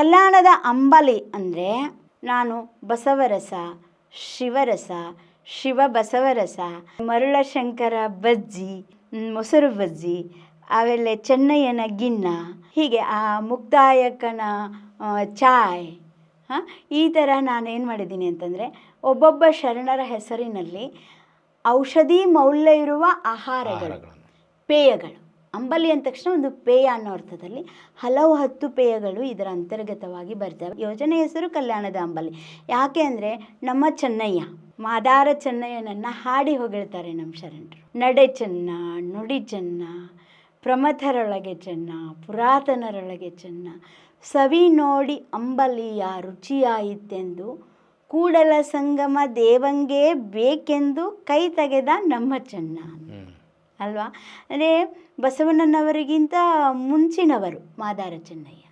ಕಲ್ಯಾಣದ ಅಂಬಲಿ ಅಂದರೆ ನಾನು ಬಸವರಸ ಶಿವರಸ ಶಿವ ಬಸವರಸ ಮರುಳಶಂಕರ ಬಜ್ಜಿ ಮೊಸರು ಬಜ್ಜಿ ಆಮೇಲೆ ಚೆನ್ನಯ್ಯನ ಗಿನ್ನ ಹೀಗೆ ಆ ಮುಕ್ತಾಯಕನ ಚಾಯ್ ಹಾಂ? ಈ ಥರ ನಾನು ಏನು ಮಾಡಿದ್ದೀನಿ ಅಂತಂದರೆ ಒಬ್ಬೊಬ್ಬ ಶರಣರ ಹೆಸರಿನಲ್ಲಿ ಔಷಧಿ ಮೌಲ್ಯ ಇರುವ ಆಹಾರಗಳು ಪೇಯಗಳು. ಅಂಬಲಿ ಅಂದ ತಕ್ಷಣ ಒಂದು ಪೇಯ ಅನ್ನೋ ಅರ್ಥದಲ್ಲಿ ಹಲವು ಹತ್ತು ಪೇಯಗಳು ಇದರ ಅಂತರ್ಗತವಾಗಿ ಬರ್ತವೆ. ಯೋಜನೆ ಹೆಸರು ಕಲ್ಯಾಣದ ಅಂಬಲಿ. ಯಾಕೆ ಅಂದರೆ ನಮ್ಮ ಚೆನ್ನಯ್ಯ, ಮಾದಾರ ಚೆನ್ನಯ್ಯನನ್ನು ಹಾಡಿ ಹೊಗಳ್ತಾರೆ ನಮ್ಮ ಶರಣರು. ನಡೆ ಚೆನ್ನ, ನುಡಿ ಚೆನ್ನ, ಪ್ರಮಥರೊಳಗೆ ಚೆನ್ನ, ಪುರಾತನರೊಳಗೆ ಚೆನ್ನ, ಸವಿ ನೋಡಿ ಅಂಬಲಿಯ ರುಚಿಯಾಯಿತೆಂದು, ಕೂಡಲ ಸಂಗಮ ದೇವಂಗೆ ಬೇಕೆಂದು ಕೈ ತೆಗೆದ ನಮ್ಮ ಚೆನ್ನ. ಅಲ್ವಾ? ಅಂದರೆ ಬಸವಣ್ಣನವರಿಗಿಂತ ಮುಂಚಿನವರು ಮಾದಾರ ಚೆನ್ನಯ್ಯ.